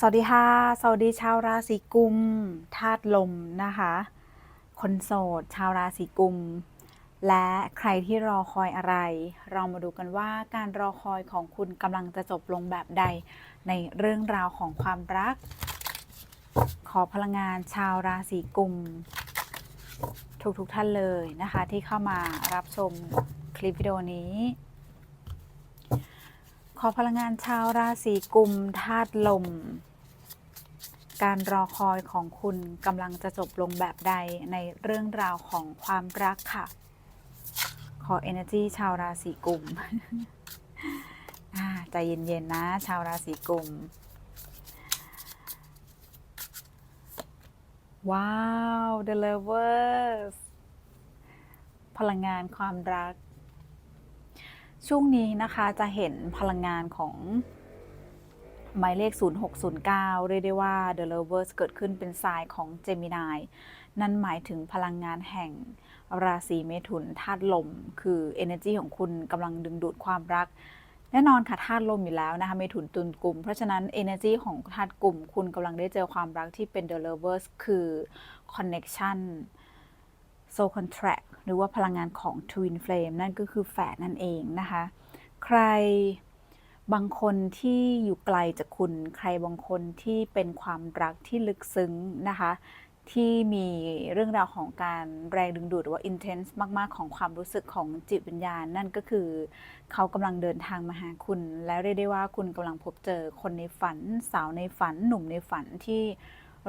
สวัสดีค่ะ สวัสดีชาวราศีกุมธาตุลมนะคะ คนโสด ชาวราศีกุม และใครที่รอคอยอะไร เรามาดูกันว่าการรอคอยของคุณกำลังจะจบลงแบบใด ในเรื่องราวของความรัก ขอพลังงานชาวราศีกุม ทุกๆทท่านเลยนะคะ ที่เข้ามารับชมคลิปวิดีโอนี้ ขอพลังงานชาวราศีกุมธาตุลม การรอคอยของคุณกำลังจะจบลงแบบใดในเรื่องราวของความรักค่ะ ขอ energy ชาวราศีกุมใจเย็นๆนะ ชาวราศีกุม ว้าว the lovers พลังงานความรัก ช่วงนี้นะคะจะเห็นพลังงานของหมายเลข 0609 เรียกได้ว่า The Lovers เกิดขึ้นเป็นทรายของ Gemini นั่นหมายถึงพลังงานแห่งราศีเมถุนธาตุลม คือ energy ของคุณกำลังดึงดูดความรัก แน่นอนค่ะธาตุลมอยู่แล้วนะคะเมถุนตุลกลุ่ม เพราะฉะนั้น energy ของธาตุกลุ่ม คุณกำลังได้เจอความรักที่เป็น The Lovers คือ connection soul contract หรือว่าพลังงานของ twin flame นั่นก็คือแฝดนั่นเองนะคะ ใครบางคนที่อยู่ไกลจากคุณ ใครบางคนที่เป็นความรักที่ลึกซึ้งนะคะ ที่มีเรื่องราวของการแรงดึงดูดหรือว่า intense มาก ๆ ของความรู้สึกของจิตวิญญาณ นั่นก็คือเขากำลังเดินทางมาหาคุณ และเรียกได้ว่าคุณกำลังพบเจอคนในฝัน สาวในฝัน หนุ่มในฝันที่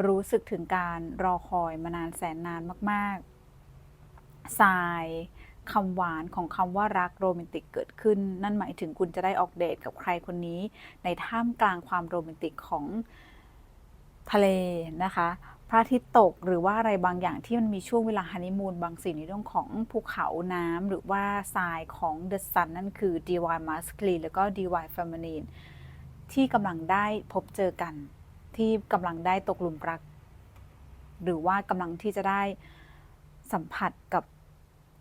รู้สึกถึงการรอคอยมานานแสนนานมาก ๆ ทรายคำหวานของคำว่ารักโรแมนติกเกิดขึ้น นั่นหมายถึงคุณจะได้ออกเดทกับใครคนนี้ ในท่ามกลางความโรแมนติกของทะเลนะคะ พระอาทิตย์ตกหรือว่าอะไรบางอย่างที่มันมีช่วงเวลาฮันนีมูนบางสิ่งในเรื่องของภูเขาน้ำหรือว่าทรายของเดอะซันนั่นคือ divine masculine แล้วก็ divine feminine ที่กำลังได้พบเจอกัน ที่กำลังได้ตกหลุมรัก หรือว่ากำลังที่จะได้สัมผัสกับ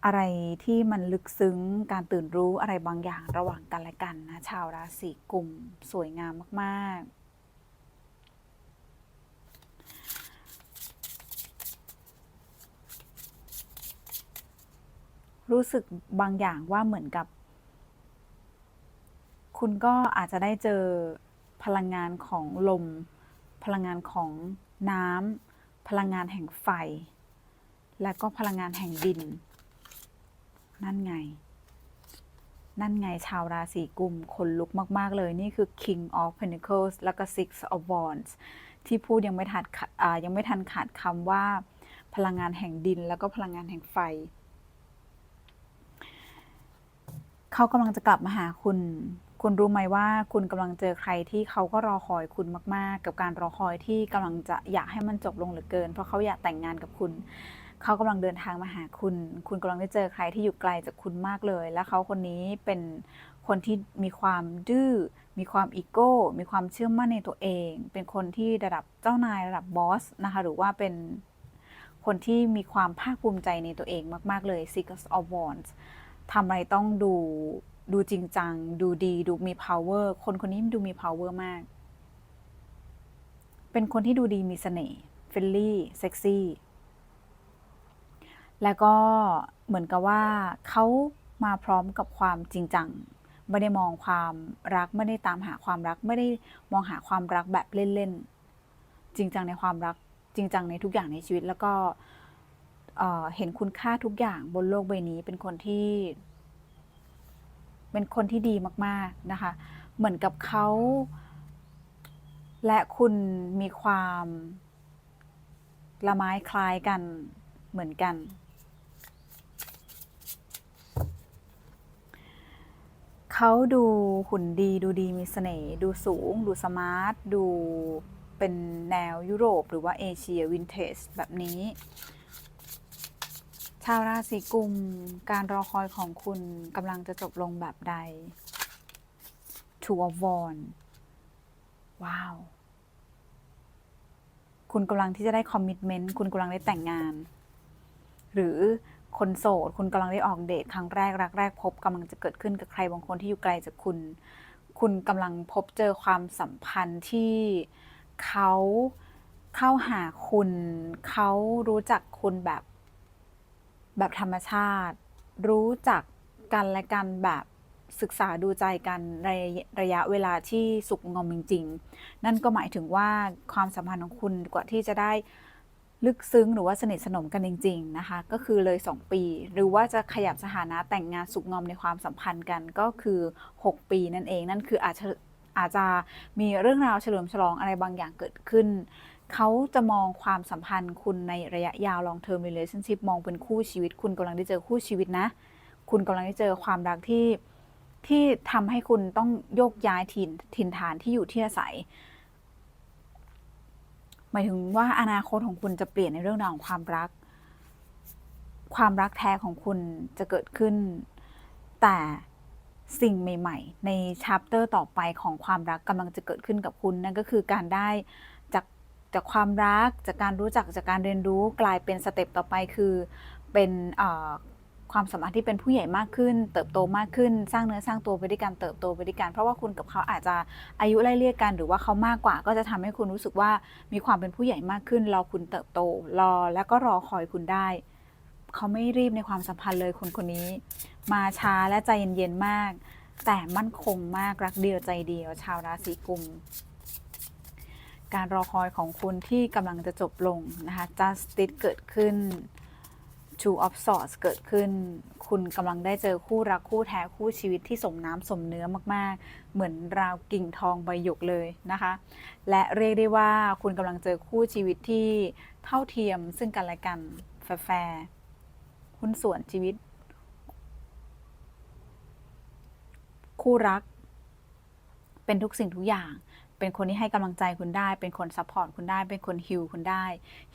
อะไรที่มันลึกซึ้งการตื่นรู้อะไรบางอย่างระหว่างกันและกันนะ ชาวราศีกุมสวยงามมาก ๆ รู้สึกบางอย่างว่าเหมือนกับ คุณก็อาจจะได้เจอพลังงานของลม พลังงานของน้ำพลังงานแห่งไฟ และก็พลังงานแห่งดิน นั่นไง นั่นไงชาวราศีกุมคนลุกมาก ๆ เลย นี่คือ King of Pentacles แล้วก็ Six of Wands ที่พูดยังไม่ทันยังไม่ทันขาดคำว่า พลังงานแห่งดินแล้วก็พลังงานแห่งไฟ เขากำลังจะกลับมาหาคุณ คุณรู้ไหมว่าคุณกำลังเจอใครที่เขาก็รอคอยคุณมาก ๆ กับการรอคอยที่กำลังจะอยากให้มันจบลงเหลือเกิน เพราะเขาอยากแต่งงานกับคุณ เขากำลังเดินทางมาหาคุณ คุณกำลังได้เจอใครที่อยู่ไกลจากคุณมากเลย และเขาคนนี้เป็นคนที่มีความดื้อ มีความอีโก้ มีความเชื่อมั่นในตัวเอง เป็นคนที่ระดับเจ้านายระดับบอสนะคะ หรือว่าเป็นคนที่มีความภาคภูมิใจในตัวเองมาก ๆ เลย Six of Wands ทำอะไรต้องดูดูจริงจัง ดูดี ดูมี power คนคนนี้ดูมี power มาก เป็นคนที่ดูดีมีเสน่ห์เฟลลี่ เซ็กซี่ แล้วก็เหมือนกับว่าเขามาพร้อมกับความจริงจัง ไม่ได้มองความรัก ไม่ได้ตามหาความรัก ไม่ได้มองหาความรักแบบเล่นๆ จริงจังในความรัก จริงจังในทุกอย่างในชีวิต แล้วก็เห็นคุณค่าทุกอย่างบนโลกใบนี้ เป็นคนที่ เป็นคนที่ดีมากๆนะคะ เหมือนกับเขา และคุณมีความละไม้คล้ายกันเหมือนกัน เขาดูหุ่นดีดูดีมีเสน่ห์ดูสูง ดูสมาร์ท ดูเป็นแนวยุโรป หรือว่าเอเชียวินเทจแบบนี้ ชาวราศีกุม การรอคอยของคุณกำลังจะจบลงแบบใด Two of Wands ว้าว คุณกำลังที่จะได้คอมมิ t เมนต์ คุณกำลังได้แต่งงาน หรือ คนโสด คุณกำลังได้ออกเดทครั้งแรกรักแรกพบกำลังจะเกิดขึ้นกับใครบางคนที่อยู่ไกลจากคุณ คุณกำลังพบเจอความสัมพันธ์ที่เขาเข้าหาคุณ เขารู้จักคุณแบบแบบธรรมชาติ รู้จักกันและกันแบบศึกษาดูใจกันในระยะเวลาที่สุกงอมจริง ๆ นั่นก็หมายถึงว่าความสัมพันธ์ของคุณกว่าที่จะได้ ลึกซึ้งหรือว่าสนิทสนมกันจริง ๆนะคะ ก็คือเลย 2 ปี หรือว่าจะขยับสถานะแต่งงานสุกงอมในความสัมพันธ์กันก็คือ 6 ปีนั่นเองนั่นคืออาจจะอาจจะมีเรื่องราวเฉลิมฉลองอะไรบางอย่างเกิดขึ้น เขาจะมองความสัมพันธ์คุณในระยะยาว long term relationship มองเป็นคู่ชีวิต คุณกำลังได้เจอคู่ชีวิตนะ คุณกำลังได้เจอความรักที่ที่ทำให้คุณต้องโยกย้ายถิ่นถิ่นฐานที่อยู่ที่อาศัย หมายถึงว่าอนาคตของคุณจะเปลี่ยนในเรื่องราวของความรัก ความรักแท้ของคุณจะเกิดขึ้น แต่สิ่งใหม่ ๆ ในชัปเตอร์ต่อไปของความรักกำลังจะเกิดขึ้นกับคุณ นั่นก็คือการได้จากจากความรักจากการรู้จักจากการเรียนรู้กลายเป็นสเต็ปต่อไปคือเป็นเอ่อ ความสัมพันธ์ที่เป็นผู้ใหญ่มากขึ้น เติบโตมากขึ้น สร้างเนื้อสร้างตัวไปด้วยกันเติบโตไปด้วยกันเพราะว่าคุณกับเขาอาจจะอายุไล่เลี่ยกัน หรือว่าเขามากกว่า ก็จะทำให้คุณรู้สึกว่ามีความเป็นผู้ใหญ่มากขึ้น รอคุณเติบโต รอแล้วก็รอคอยคุณได้ เขาไม่รีบในความสัมพันธ์เลยคนคนนี้ มาช้าและใจเย็นๆมาก แต่มั่นคงมากรักเดียวใจเดียว ชาวราศีกุมการรอคอยของคุณที่กำลังจะจบลงนะคะ justice เกิดขึ้น two of swords เกิดขึ้น คุณกำลังได้เจอคู่รักคู่แท้คู่ชีวิตที่สมน้ำสมเนื้อมาก ๆ เหมือนราวกิ่งทองใบหยกเลยนะคะ และเรียกได้ว่าคุณกำลังเจอคู่ชีวิตที่เท่าเทียมซึ่งกันและกันแฟร์หุ้นส่วนชีวิต คู่รัก เป็นทุกสิ่งทุกอย่าง เป็นคนที่ให้กำลังใจคุณได้ เป็นคนซัพพอร์ตคุณได้ เป็นคนฮิลคุณได้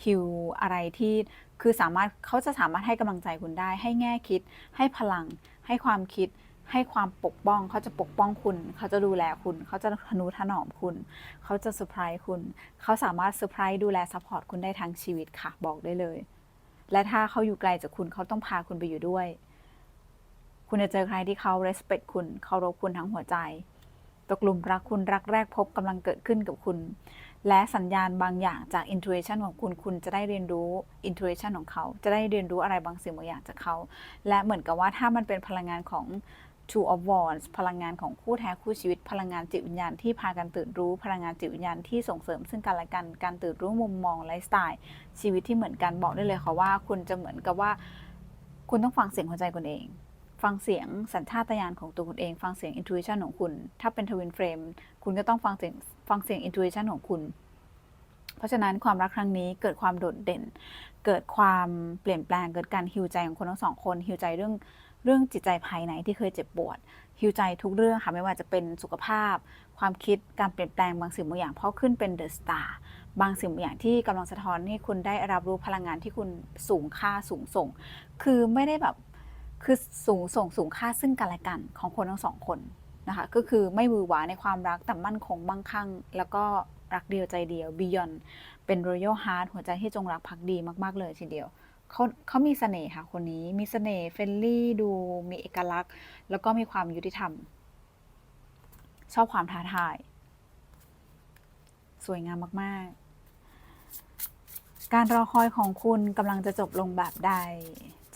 ฮิลอะไรที่คือสามารถเขาจะสามารถให้กำลังใจคุณได้ ให้แง่คิด ให้พลัง ให้ความคิด ให้ความปกป้อง เขาจะปกป้องคุณ เขาจะดูแลคุณ เขาจะทนุถนอมคุณ เขาจะเซอร์ไพรส์คุณ เขาสามารถเซอร์ไพรส์ดูแลซัพพอร์ตคุณได้ทั้งชีวิตค่ะ บอกได้เลย และถ้าเขาอยู่ไกลจากคุณ เขาต้องพาคุณไปอยู่ด้วย คุณจะเจอใครที่เขา respect คุณ เคารพคุณทั้งหัวใจ ตกหลุมรักคุณรักแรกพบกำลังเกิดขึ้นกับคุณ และสัญญาณบางอย่างจาก intuition ของคุณคุณจะได้เรียนรู้ intuition ของเขา จะได้เรียนรู้อะไรบางสิ่งบางอย่างจากเขา และเหมือนกับว่าถ้ามันเป็นพลังงานของ two of wands พลังงานของคู่แท้คู่ชีวิต พลังงานจิตวิญญาณที่พากันตื่นรู้ พลังงานจิตวิญญาณที่ส่งเสริมซึ่งกันและกันการตื่นรู้มุมมองไลฟ์สไตล์ชีวิตที่เหมือนกันบอกได้เลยค่ะว่า คุณจะเหมือนกับว่า คุณต้องฟังเสียงหัวใจคุณเอง ฟังเสียงสัญชาตญาณของตัวคุณเอง ฟังเสียง intuition ของคุณ ถ้าเป็นทวินเฟรมคุณก็ต้องฟังเสียงฟังเสียง intuition ของคุณ เพราะฉะนั้นความรักครั้งนี้เกิดความโดดเด่น เกิดความเปลี่ยนแปลง เกิดการฮิวใจของคนทั้งสองคนฮิวใจเรื่องเรื่องจิตใจภายในที่เคยเจ็บปวดฮิวใจทุกเรื่องค่ะไม่ว่าจะเป็นสุขภาพ ความคิดการเปลี่ยนแปลงบางสิ่งบางอย่างเพราะขึ้นเป็นเดอะสตาร์บางสิ่งบางอย่างที่กำลังสะท้อนให้คุณได้รับรู้พลังงานที่คุณสูงค่าสูงส่ง คือไม่ได้แบบ คือสูงส่งสูงค่าซึ่งกันและกันของคนทั้งสองคนนะคะก็คือไม่มือหวาในความรักแต่มั่นคงมั่งคั่ง แล้วก็รักเดียวใจเดียว beyond เป็น royal heart หัวใจที่จงรักภักดีมาก ๆ เลยทีเดียวเขาเขามีเสน่ห์ค่ะคนนี้มีเสน่ห์เฟรนลี่ดูมีเอกลักษณ์ แล้วก็มีความยุติธรรม ชอบความท้าทาย สวยงามมาก ๆ การรอคอยของคุณกำลังจะจบลงแบบใด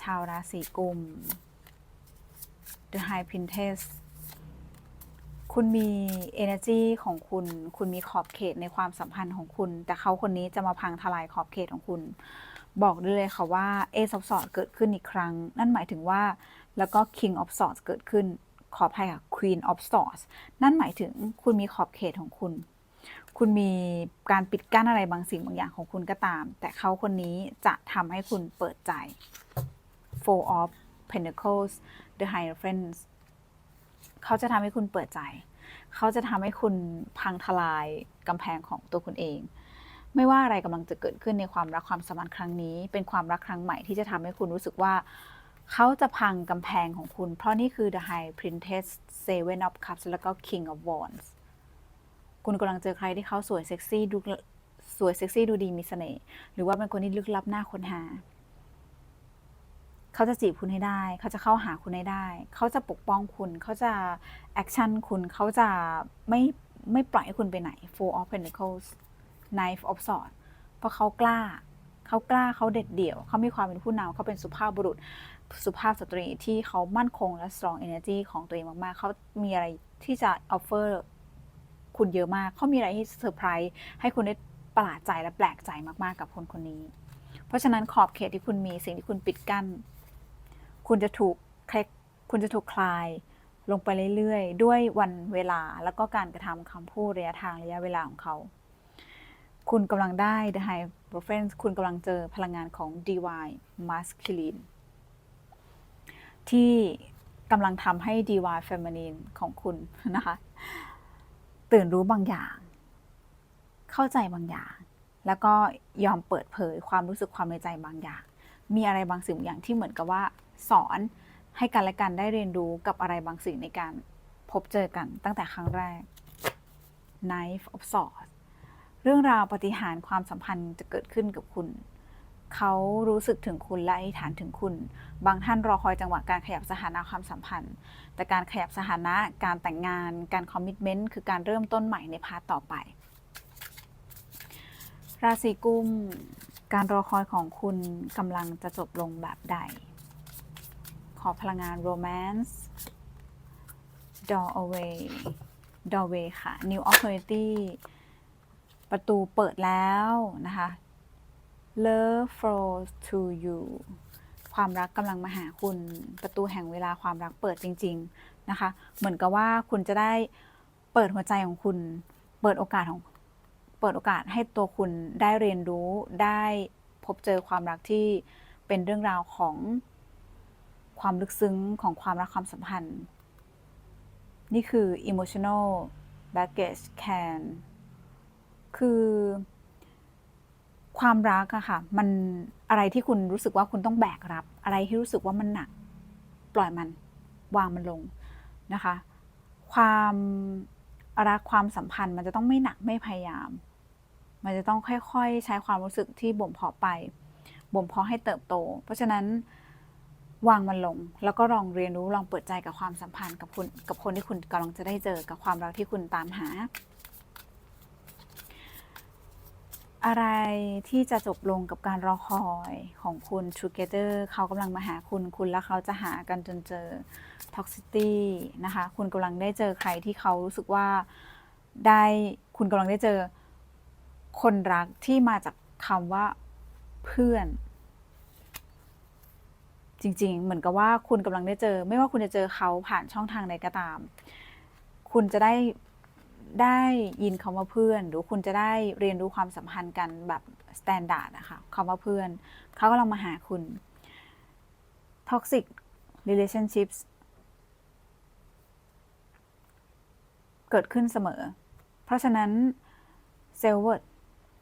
ชาวราศีกุม The High Princess คุณมี energy ของคุณ คุณมีขอบเขตในความสัมพันธ์ของคุณ แต่เขาคนนี้จะมาพังทลายขอบเขตของคุณ บอกได้เลยค่ะว่า Ace of Swords เกิดขึ้นอีกครั้ง นั่นหมายถึงว่าแล้วก็ King of Swords เกิดขึ้น ขออภัยค่ะ Queen of Swords นั่นหมายถึงคุณมีขอบเขตของคุณ คุณมีการปิดกั้นอะไรบางสิ่งบางอย่างของคุณก็ตาม แต่เขาคนนี้จะทำให้คุณเปิดใจ Four of Pentacles the Hierophant เขาจะทำให้คุณเปิดใจ เขาจะทำให้คุณพังทลายกำแพงของตัวคุณเอง ไม่ว่าอะไรกำลังจะเกิดขึ้นในความรักความสัมพันธ์ครั้งนี้ เป็นความรักครั้งใหม่ที่จะทำให้คุณรู้สึกว่าเขาจะพังกำแพงของคุณ เพราะนี่คือ the high princess seven of cups แล้วก็ king of wands คุณกำลังเจอใครที่เขาสวยเซ็กซี่ดูสวยเซ็กซี่ดูดีมีเสน่ห์หรือว่าเป็นคนที่ลึกลับหน้าค้นหา เขาจะจีบคุณให้ได้ เขาจะเข้าหาคุณให้ได้ เขาจะปกป้องคุณ เขาจะแอคชั่นคุณ เขาจะไม่ไม่ปล่อยให้คุณไปไหน Four of Pentacles Knife of Swords เพราะเขากล้า เขากล้าเขาเด็ดเดี่ยว เขามีความเป็นผู้นำเขาเป็นสุภาพบุรุษ สุภาพสตรีที่เขามั่นคงและ strong energy ของตัวเองมาก ๆ เขามีอะไรที่จะ offer คุณเยอะมาก เขามีอะไรที่เซอร์ไพรส์ให้คุณได้ประหลาดใจและแปลกใจมาก ๆ กับคนคนนี้ เพราะฉะนั้นขอบเขตที่คุณมีสิ่งที่คุณปิดกั้น คุณจะถูกเคลกคุณจะถูกคลายลงไปเรื่อยๆ ด้วยวันเวลาแล้วก็การกระทำคำพูดระยะทางระยะเวลาของเขา คุณกำลังได้ The High p r o f e n c e คุณกำลังเจอพลังงานของ Divine Masculine ที่กำลังทำให้ Divine Feminine ของคุณนะคะ ตื่นรู้บางอย่าง เข้าใจบางอย่าง แล้วก็ยอมเปิดเผยความรู้สึกความในใจบางอย่าง มีอะไรบางสิ่งบางอย่างที่เหมือนกับว่า สอนให้กันและกันได้เรียนรู้กับอะไรบางสิ่งในการพบเจอกันตั้งแต่ครั้งแรก Knife of Swords เรื่องราวปฏิหารความสัมพันธ์จะเกิดขึ้นกับคุณ เขารู้สึกถึงคุณและอธิษฐานถึงคุณ บางท่านรอคอยจังหวะการขยับสถานะความสัมพันธ์ แต่การขยับสถานะการแต่งงาน การคอมมิชเมนต์คือการเริ่มต้นใหม่ในพาร์ทต่อไป ราศีกุม การรอคอยของคุณกำลังจะจบลงแบบใด อพลังงาน romance doorway doorway ค่ะ new opportunity ประตูเปิดแล้วนะคะ love flows to you ความรักกำลังมาหาคุณประตูแห่งเวลาความรักเปิดจริง ๆนะคะ เหมือนกับว่าคุณจะได้เปิดหัวใจของคุณ เปิดโอกาสของเปิดโอกาสให้ตัวคุณได้เรียนรู้ได้พบเจอความรักที่เป็นเรื่องราวของ ความลึกซึ้งของความรักความสัมพันธ์ นี่คือ emotional baggage can คือความรักอะค่ะ มันอะไรที่คุณรู้สึกว่าคุณต้องแบกรับ อะไรที่รู้สึกว่ามันหนัก ปล่อยมัน วางมันลงนะคะ ความรักความสัมพันธ์มันจะต้องไม่หนักไม่พยายาม มันจะต้องค่อยๆ ใช้ความรู้สึกที่บ่มเพาะไป บ่มเพาะให้เติบโต เพราะฉะนั้น วางมันลง แล้วก็ลองเรียนรู้ลองเปิดใจกับความสัมพันธ์กับคุณกับคนที่คุณกำลังจะได้เจอกับความรักที่คุณตามหา อะไรที่จะจบลงกับการรอคอยของคุณ together เขากำลังมาหาคุณคุณและเขาจะหากันจนเจอ toxicity นะคะ คุณกำลังได้เจอใครที่เขารู้สึกว่าได้คุณกำลังได้เจอคนรักที่มาจากคำว่าเพื่อน จริง ๆ เหมือนกับว่าคุณกำลังได้เจอ ไม่ว่าคุณจะเจอเขาผ่านช่องทางใดก็ตาม คุณจะได้ได้ยินคำว่าเพื่อน หรือคุณจะได้เรียนรู้ความสัมพันธ์กันแบบสแตนดาร์ดนะคะคำว่าเพื่อนเขากำลังมาหาคุณ toxic relationships เกิดขึ้นเสมอ เพราะฉะนั้นเซลเวิร์ด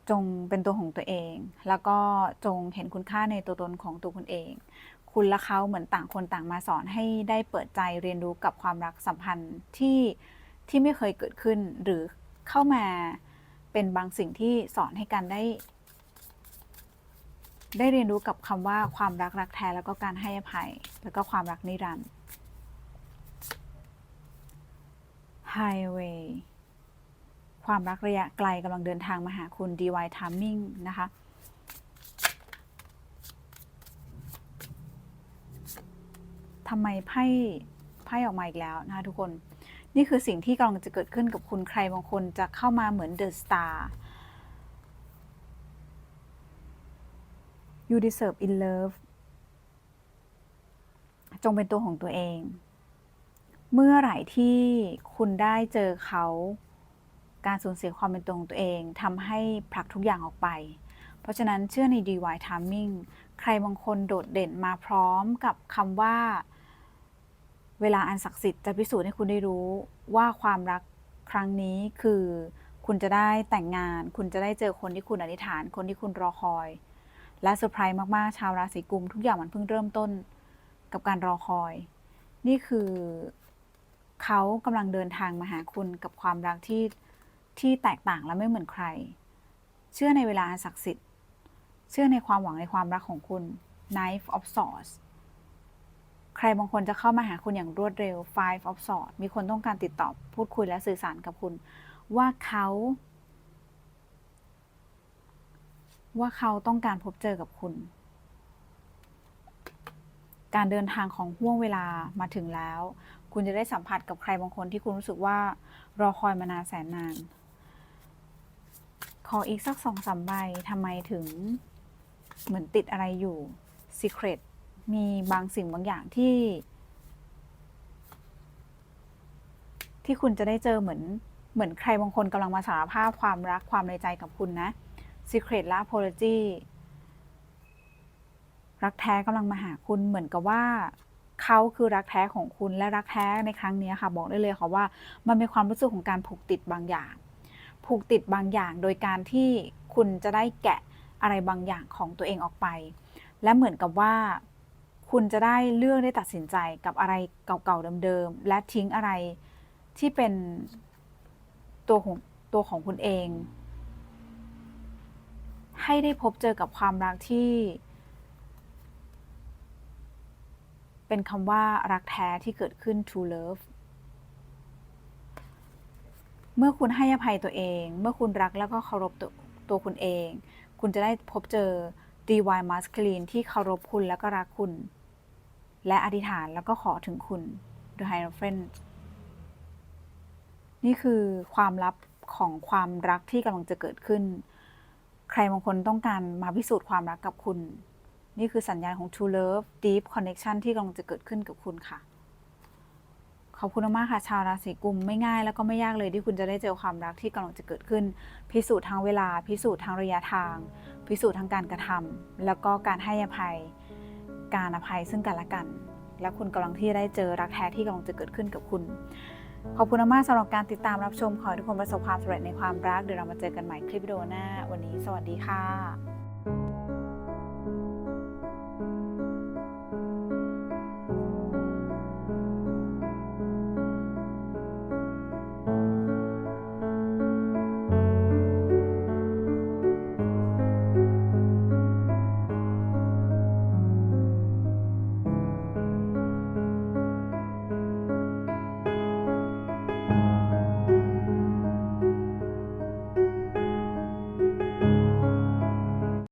จงเป็นตัวของตัวเอง แล้วก็จงเห็นคุณค่าในตัวตนของตัวคุณเอง คุณและเขาเหมือนต่างคนต่างมาสอนให้ได้เปิดใจเรียนรู้กับความรักสัมพันธ์ที่ที่ไม่เคยเกิดขึ้น หรือเข้ามาเป็นบางสิ่งที่สอนให้กันได้ ได้เรียนรู้กับคำว่าความรักรักแท้แล้วก็การให้อภัย แล้วก็ความรักนิรันดร์ Highway ความรักระยะไกลกำลังเดินทางมาหาคุณ DY Timing นะคะ ทำไมไพ่ไพ่ออกมาอีกแล้วนะคะทุกคน นี่คือสิ่งที่กำลังจะเกิดขึ้นกับคุณใครบางคนจะเข้ามาเหมือนเดอะสตาร์ you deserve in love จงเป็นตัวของตัวเอง เมื่อไหร่ที่คุณได้เจอเขาการสูญเสียความเป็นตัวของตัวเองทำให้ผลักทุกอย่างออกไป เพราะฉะนั้นเชื่อใน DY Timing ใครบางคนโดดเด่นมาพร้อมกับคำว่า เวลาอันศักดิ์สิทธิ์จะพิสูจน์ให้คุณได้รู้ว่าความรักครั้งนี้คือ คุณจะได้แต่งงาน คุณจะได้เจอคนที่คุณอธิษฐาน คนที่คุณรอคอย และเซอร์ไพรส์มากๆ ชาวราศีกุม ทุกอย่างมันเพิ่งเริ่มต้นกับการรอคอย นี่คือเขากำลังเดินทางมาหาคุณกับความรักที่ที่แตกต่างและไม่เหมือนใคร เชื่อในเวลาอันศักดิ์สิทธิ์ เชื่อในความหวังในความรักของคุณ Knife of Swords รบางคนจะเข้ามาหาคุณอย่างรวดเร็ว Five of Swords มีคนต้องการติดต่อพูดคุยและสื่อสารกับคุณ ว่าเขา ว่าเขาต้องการพบเจอกับคุณ การเดินทางของห่วงเวลามาถึงแล้ว คุณจะได้สัมผัสกับใครบางคนที่คุณรู้สึกว่ารอคอยมานานแสนนาน ขออีกสักสองสามใบทำไมถึงเหมือนติดอะไรอยู่ Secret มีบางสิ่งบางอย่างที่ ที่คุณจะได้เจอเหมือน เหมือนใครบางคนกำลังมาสารภาพความรักความในใจกับคุณนะ Secret และ Apology รักแท้กำลังมาหาคุณเหมือนกับว่าเขาคือรักแท้ของคุณและรักแท้ในครั้งนี้ค่ะ บอกได้เลยค่ะว่า มันเป็นความรู้สึกของการผูกติดบางอย่าง ผูกติดบางอย่างโดยการที่คุณจะได้แกะอะไรบางอย่างของตัวเองออกไป และเหมือนกับว่า คุณจะได้เลือกได้ตัดสินใจกับอะไรเก่าๆเดิมๆและทิ้งอะไรที่เป็นตัวของตัวของคุณเอง ให้ได้พบเจอกับความรักที่ เป็นคำว่ารักแท้ที่เกิดขึ้น true love เมื่อคุณให้อภัยตัวเอง เมื่อคุณรักแล้วก็เคารพตัวตัวคุณเอง คุณจะได้พบเจอ DIY masculine ที่เคารพคุณแล้วก็รักคุณ และอธิษฐานแล้วก็ขอถึงคุณ the hierophant นี่คือความลับของความรักที่กำลังจะเกิดขึ้น ใครบางคนต้องการมาพิสูจน์ความรักกับคุณ นี่คือสัญญาณของ True Love Deep Connection ที่กำลังจะเกิดขึ้นกับคุณค่ะ ขอบคุณมากค่ะ ชาวราศีกุมไม่ง่ายแล้วก็ไม่ยากเลยที่คุณจะได้เจอความรักที่กำลังจะเกิดขึ้น พิสูจน์ทางเวลา พิสูจน์ทางระยะทาง พิสูจน์ทางการกระทำแล้วก็การให้อภัย การอภัยซึ่งกันและกัน และคุณกำลังที่ได้เจอรักแท้ที่กำลังจะเกิดขึ้นกับคุณ ขอบคุณมากสำหรับการติดตามรับชม ขอให้ทุกคนประสบความสำเร็จในความรัก เดี๋ยวเรามาเจอกันใหม่คลิปวิดีโอหน้า วันนี้ สวัสดีค่ะ